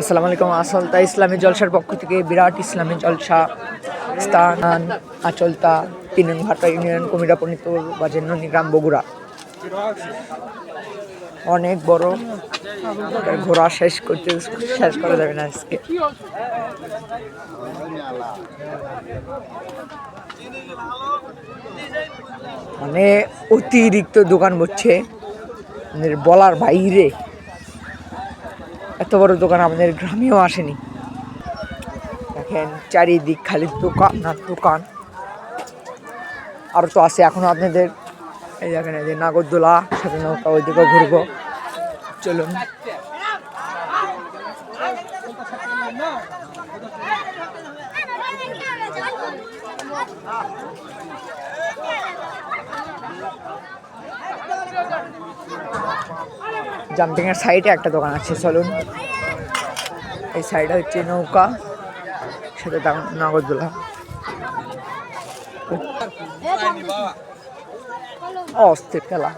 আসসালামু আলাইকুম আসলতা ইসলামী জলসার পক্ষ থেকে বিরাট ইসলামী জলসা স্থান আচলতা তিন ভাটা ইউনিয়ন কমিটা পরিণত বাজের গ্রাম বগুড়া। অনেক বড় ঘোরা শেষ করতে শেষ করা যাবে না আজকে। মানে অতিরিক্ত দোকান বসছে আমাদের বলার বাইরে। এত বড় দোকান আমাদের গ্রামেও আসেনি। দেখেন, চারিদিক খালি দোকান আর দোকান। আরও তো আছে এখনও আপনাদের। এই দেখেন, এই যে নাগরদোলা, সাথে নৌকা ওইদিকেও ঘুরবো। চলুন। জাম্পিং এর সাইডে একটা দোকান আছে চলুন। এই সাইডে হচ্ছে নৌকা সেটা দাম- নাগরদোলা অস্থির খেলা।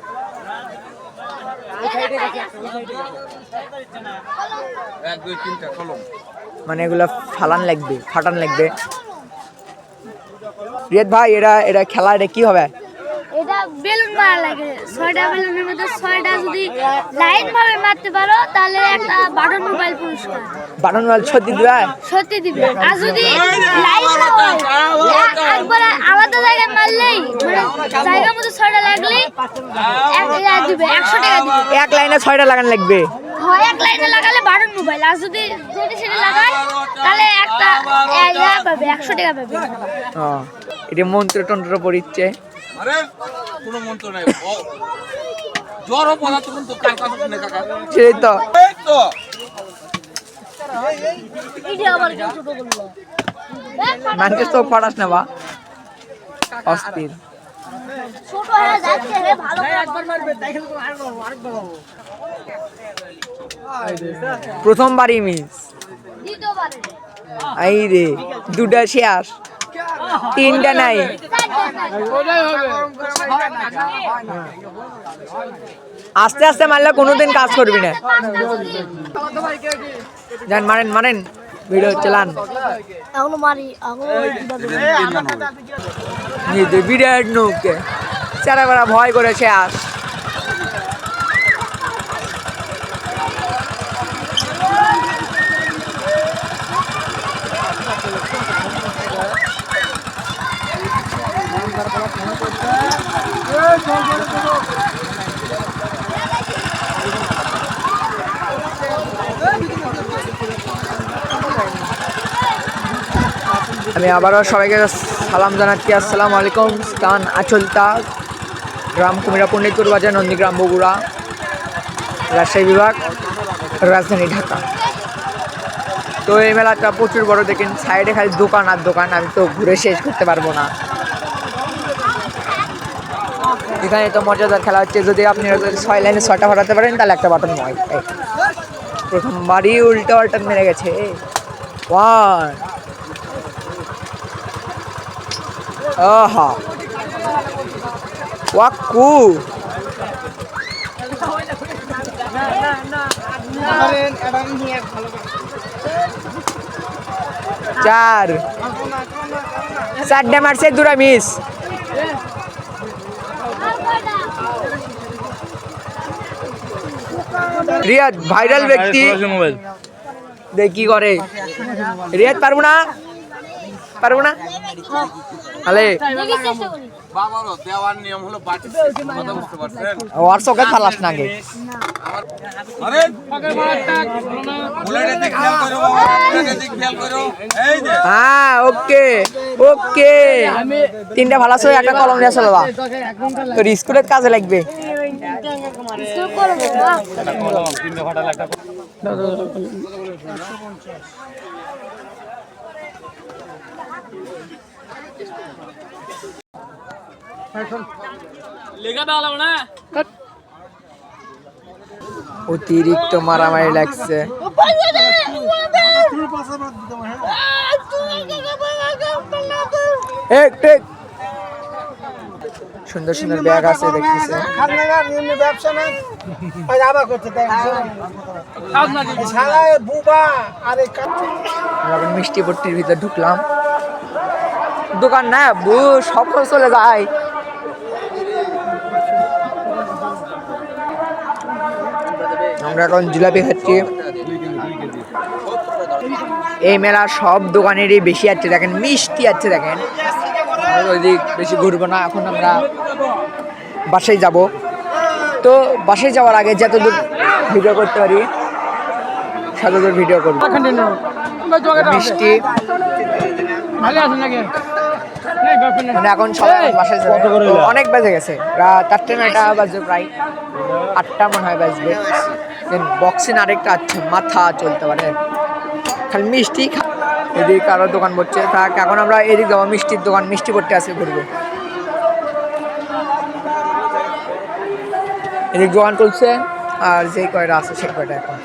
মানে এগুলা ফালান লাগবে ফাটান লাগবে। রিয়াদ ভাই এরা এরা খেলা এটা কি হবে? বেলুন মারা লাগে। ছয়টা বেলুনের মধ্যে ছয়টা যদি লাইন ভাবে মারতে পারো তাহলে একটা বাটন মোবাইল পুরস্কার। বাটন মোবাইল সত্যি দিবে? সত্যি দিবে। আর যদি লাইন একবার আলাদা জায়গায় মারলেই জায়গার মধ্যে ছয়টা লাগলেই এক হাজার দিবে একশো টাকা দিবে। এক লাইনে ছয়টা লাগান লাগবে। হয় এক লাইনে লাগালে বাটন মোবাইল। আর যদি যদি সেটা লাগায় তাহলে একটা পাবে একশো টাকা পাবে। এটা মন্ত্র তন্ত্র পড়িচ্ছে। আরে কোনো মন্ত্র নাই। জ্বর পদার্থ কিন্তু কার সেই তো। এই তো। না বা অস্থির। ছোট হয়ে যাচ্ছে রে ভালো প্রথমবারই মিস। এই রে, দুটা শেষ তিনটা নাই। আস্তে আস্তে মারলে কোনোদিন কাজ করবি না। যান মারেন মারেন। ভিডিও চালান। এখনও মারি বিরাট নৌকে। চারা ভয় করে শেষ আমি আবারও সবাইকে সালাম জানাচ্ছি। আসসালামু আলাইকুম। স্থান আচলতা, গ্রাম কুমিরা পণ্ডিতপুর বাজার নন্দীগ্রাম, বগুড়া, রাজশাহী বিভাগ, রাজধানী ঢাকা। তো এই মেলাটা প্রচুর বড়, দেখেন সাইডে খালি দোকান, আর দোকান আমি তো ঘুরে শেষ করতে পারব না। এখানে তো মজাদার খেলা হচ্ছে। যদি আপনি যদি ছয় লাইনে ছয়টা ফাটাতে পারেন, তাহলে একটা বাটন নয়। প্রথমবারই উল্টো পাল্টা মেরে গেছে। ওয়ান আহা ওয়াক্কু। চার। চারটে মারছে, দুটা মিস রিয়াদ ভাইরাল ব্যক্তি দেখ কি করে? রিয়াদ পারব না? পারব না? তাহলে চোখে ফালাস না আগে। হ্যাঁ ওকে ওকে। তিনটা ভালো আছে একটা কলম নিয়ে চলো তোর স্কুলের কাজে লাগবে। অতিরিক্ত মারামারি লাগছে। এক টেক। সুন্দর সুন্দর ব্যাগ আছে দেখতেছে। মিষ্টি পট্টির ভিতরে ঢুকলাম। দোকান না, বু সব চলে যায়। আমরা এখন জিলাপি খাচ্ছি। এই মেলা সব দোকানেরই বেশি আছে দেখেন, মিষ্টি আছে দেখেন। ওইদিক বেশি ঘুরবো না এখন আমরা বাসায় যাব। তো বাসায় যাওয়ার আগে যতদূর ভিডিও করতে পারি ততদূর ভিডিও করব। মিষ্টি। ভালো আছেন নাকি মানে এখন সবাই বাসায় যাবে। অনেক বাজে গেছে। রাত নয়টা বাজবে প্রায়। আটটা মনে হয় বাজবে। দেন বক্সিন আরেকটা আছে মাথা চলতে পারে। খালি মিষ্টি খা- এদিকে আরও দোকান পড়ছে থাক, এখন আমরা এদিক যাব, মিষ্টির দোকান, মিষ্টি পড়তে আসে ঘুরবো। এদিক দোকান চলছে আর যে কয়টা আছে সে কয়টা এখন।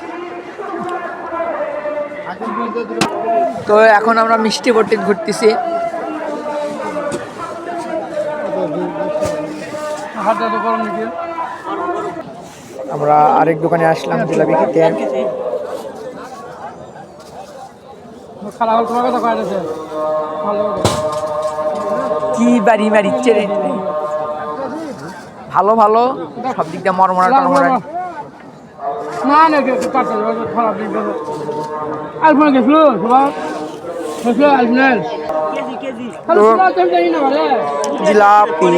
তো এখন আমরা মিষ্টি পট্টি ঘুরতেছি। তো আমরা আরেক দোকানে আসলাম জিলাপি খেতে। তোমার কথা ভালো কি বাড়ি মারিচ্ছে রে? ভালো ভালো। সব দিক দিয়ে মরমরা টরমরা। না না খারাপ গেছিল সবার? গেছিল আলফোনাল জিলাপি।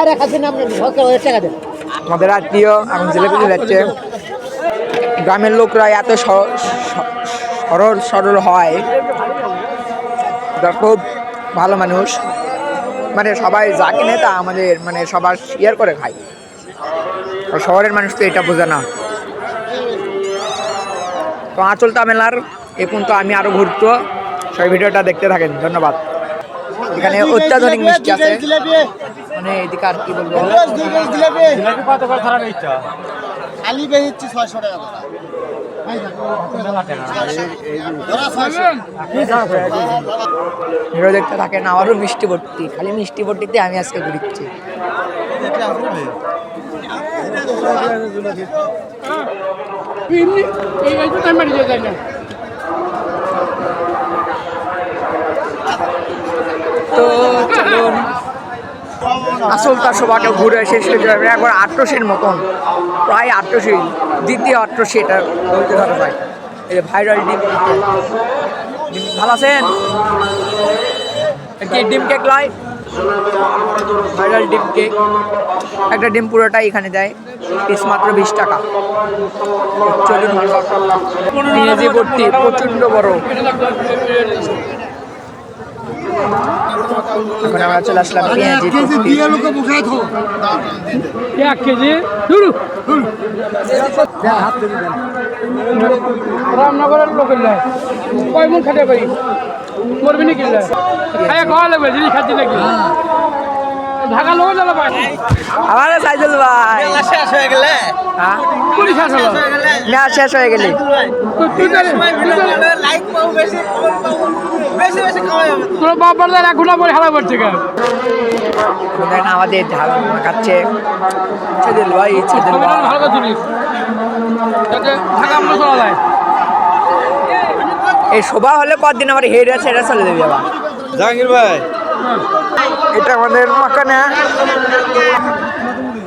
আরে দেন আমাদের আত্মীয় এখন জিলাপি যাচ্ছে। গ্রামের লোকরা এত সরল সরল হয়। খুব ভালো মানুষ। মানে সবাই যা কিনে তা আমাদের মানে সবার শেয়ার করে খায়। আর শহরের মানুষ তো এটা বোঝে না। তো আঁচলতা মেলার এ পর্যন্ত আমি আরও ঘুরতো। সেই ভিডিওটা দেখতে থাকেন। ধন্যবাদ। এখানে অত্যাধুনিক মিষ্টি আছে। মানে এদিকে আর কি বলব? আলি বেচছি ছয়শো টাকা ভিডিও দেখতে থাকেন আমারও মিষ্টি ভর্তি। খালি মিষ্টি ভর্তিতে আমি আজকে ঘুরিচ্ছি এই এই তো টাইম দিয়ে যায় না তো চলুন আসল তার সবাকে ঘুরে শেষ হয়ে যাবে। একবার আট্রসির মতন প্রায় আট্রসি দ্বিতীয় আট্রসি এটা বলতে ধরা যায় এই যে ভাইরাল ডিম ভালো আছেন? কি ডিম কেক লয় ভাইরাল ডিম কেক একটা ডিম পুরোটাই এখানে দেয়। পিস মাত্র বিশ টাকা। চলুন পেঁয়াজি ভর্তি প্রচণ্ড বড় এখন আমরা চলে আসলাম পেঁয়াজি এক কেজি শুরু রামনগরের লোকের লাই কয় মন খেতে পারি মরবি নাকি খাওয়া লাগবে জিনিস খাচ্ছি নাকি? ঢাকা লোক জ্বালা পায় আমার সাইজুল ভাই। শেষ হয়ে গেলে? হ্যাঁ? শেষ হলো। না শেষ হয়ে গেলি? তোর বাবার পরে হারা পড়ছে দেখেন আমাদের ঝাল মাখাচ্ছে ছেদিল ভাই ছেদিল ভাই। ভালো জিনিস যাতে ঢাকা আমরা চলা যায়। এই শোভা হলে পরদিন আমার হেড আছে এটা চলে যাবে আবার। জাহাঙ্গীর ভাই। এটা আমাদের মাখানা।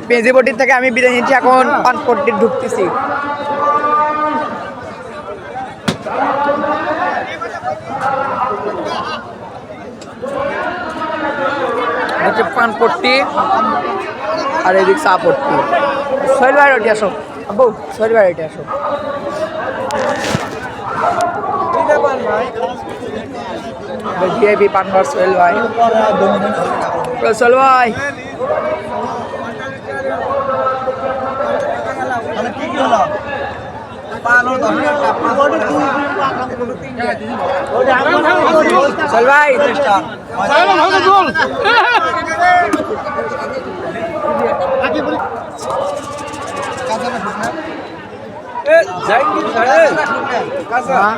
পেঁজি বটির থেকে আমি বিদায় নিচ্ছি, এখন পানপট্টি ঢুকতেছি। হচ্ছে পানপট্টি আর এদিক চা পট্টি সোহেল ভাই রোটি আসো। আব্বু সোহেল ভাই রোটি আসো। ভিআইপি পানবার সোহেল ভাই সোহেল ভাই সোহেল ভাই ভালো ভালো চল হ্যাঁ। ইয়ে দাও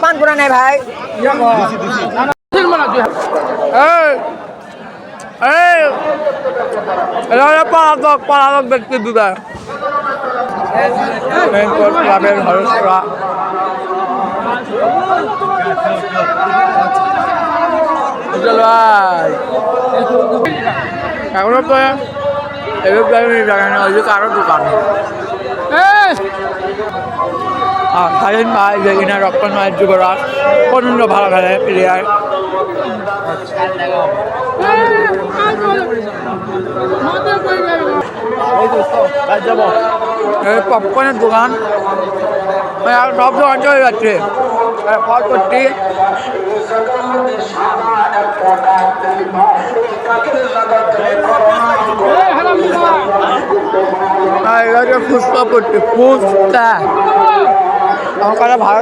পান পুরা নাই ভাই। হলো পলাতক পলাতক ব্যক্তি দুটা। ক্লাবের হরসরা এখনও তো এবার কারও দোকান। ভাই, যে কিনা রক্ষণ মায়ের যুবরাজ, প্রচণ্ড ভালো খেলে প্লেয়ার পপকর্নের দোকান। সব দোকান চলে যাচ্ছে। ফল করছি ফুচকা ফুচকা। আমার কাছে ভালো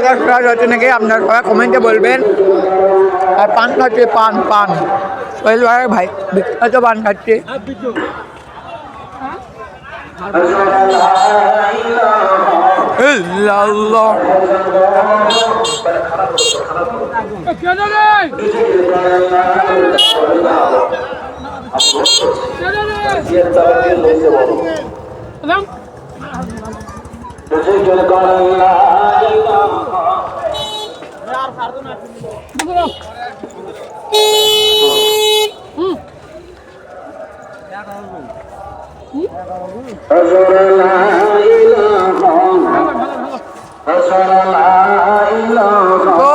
কাজ নাকি? আপনার সবাই কমেন্টে বলবেন। আর পান খাচ্ছে, পান পান। সোহেল ভাই ভাই, বিখ্যাত পান খাচ্ছে। কেন রে কেন রে এলাম তো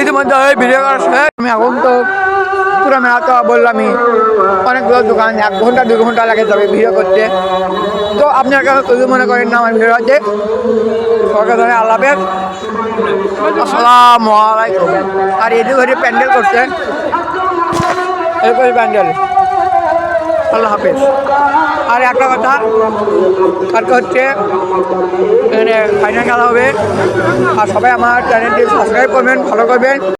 ইতিমধ্যে ভিডিও করার শেষ আমি এখন তো পুরো মেলা তো বললামই অনেকগুলো দোকান এক ঘণ্টা দু ঘণ্টা লাগে যাবে ভিডিও করতে আপনার কাছে মনে করেন না, আমার ভিডিও আছে সরকার আর এদিকে হচ্ছে প্যান্ডেল করছে। এরকম প্যান্ডেল। আল্লাহ হাফেজ। আর একটা কথা কালকে হচ্ছে, এখানে ফাইনাল খেলা হবে। আর সবাই আমার চ্যানেলটি সাবস্ক্রাইব করবেন ফলো করবেন।